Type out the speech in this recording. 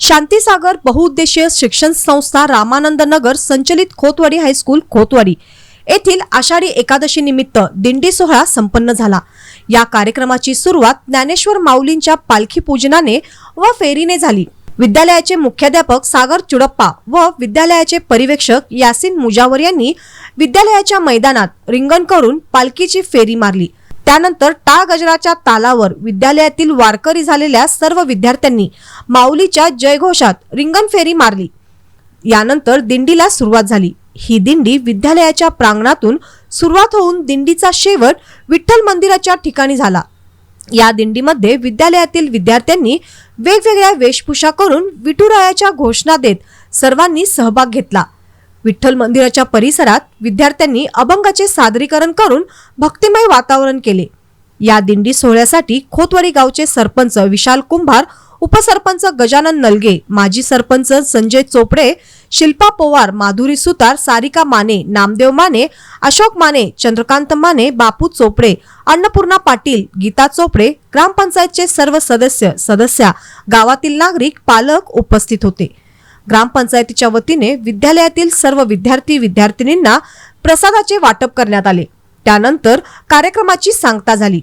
शांतीसागर बहुउद्देशीय शिक्षण संस्था रामानंद नगर संचलित खोतवाडी हायस्कूल खोतवाडी येथील आषाढी एकादशी निमित्त दिंडी सोहळा संपन्न झाला. या कार्यक्रमाची सुरुवात ज्ञानेश्वर माऊलींच्या पालखी पूजनाने व फेरीने झाली. विद्यालयाचे मुख्याध्यापक सागर चुडप्पा व विद्यालयाचे परिवेक्षक यासिन मुजावर यांनी विद्यालयाच्या मैदानात रिंगण करून पालखीची फेरी मारली. त्यानंतर टाळ गजराच्या तालावर विद्यालयातील वारकरी झालेल्या सर्व विद्यार्थ्यांनी माऊलीच्या जयघोषात रिंगण फेरी मारली. यानंतर दिंडीला सुरुवात झाली. ही दिंडी विद्यालयाच्या प्रांगणातून सुरुवात होऊन दिंडीचा शेवट विठ्ठल मंदिराच्या ठिकाणी झाला. या दिंडीमध्ये विद्यालयातील विद्यार्थ्यांनी वेगवेगळ्या वेशभूषा करून विठुरायाच्या घोषणा देत सर्वांनी सहभाग घेतला. विठ्ठल मंदिराच्या परिसरात विद्यार्थ्यांनी अभंगाचे सादरीकरण करून भक्तिमय वातावरण केले. या दिंडी सोहळ्यासाठी खोतवाडी गावचे सरपंच विशाल कुंभार उपसरपंच गजानन नलगे माजी सरपंच संजय चोपडे शिल्पा पवार माधुरी सुतार सारिका माने नामदेव माने अशोक माने चंद्रकांत माने बापू चोपडे अन्नपूर्णा पाटील गीता चोपडे ग्रामपंचायतचे सर्व सदस्य सदस्या गावातील नागरिक पालक उपस्थित होते. ग्रामपंचायतीच्या वतीने विद्यालयातील सर्व विद्यार्थी विद्यार्थिनींना प्रसादाचे वाटप करण्यात आले. त्यानंतर कार्यक्रमाची सांगता झाली.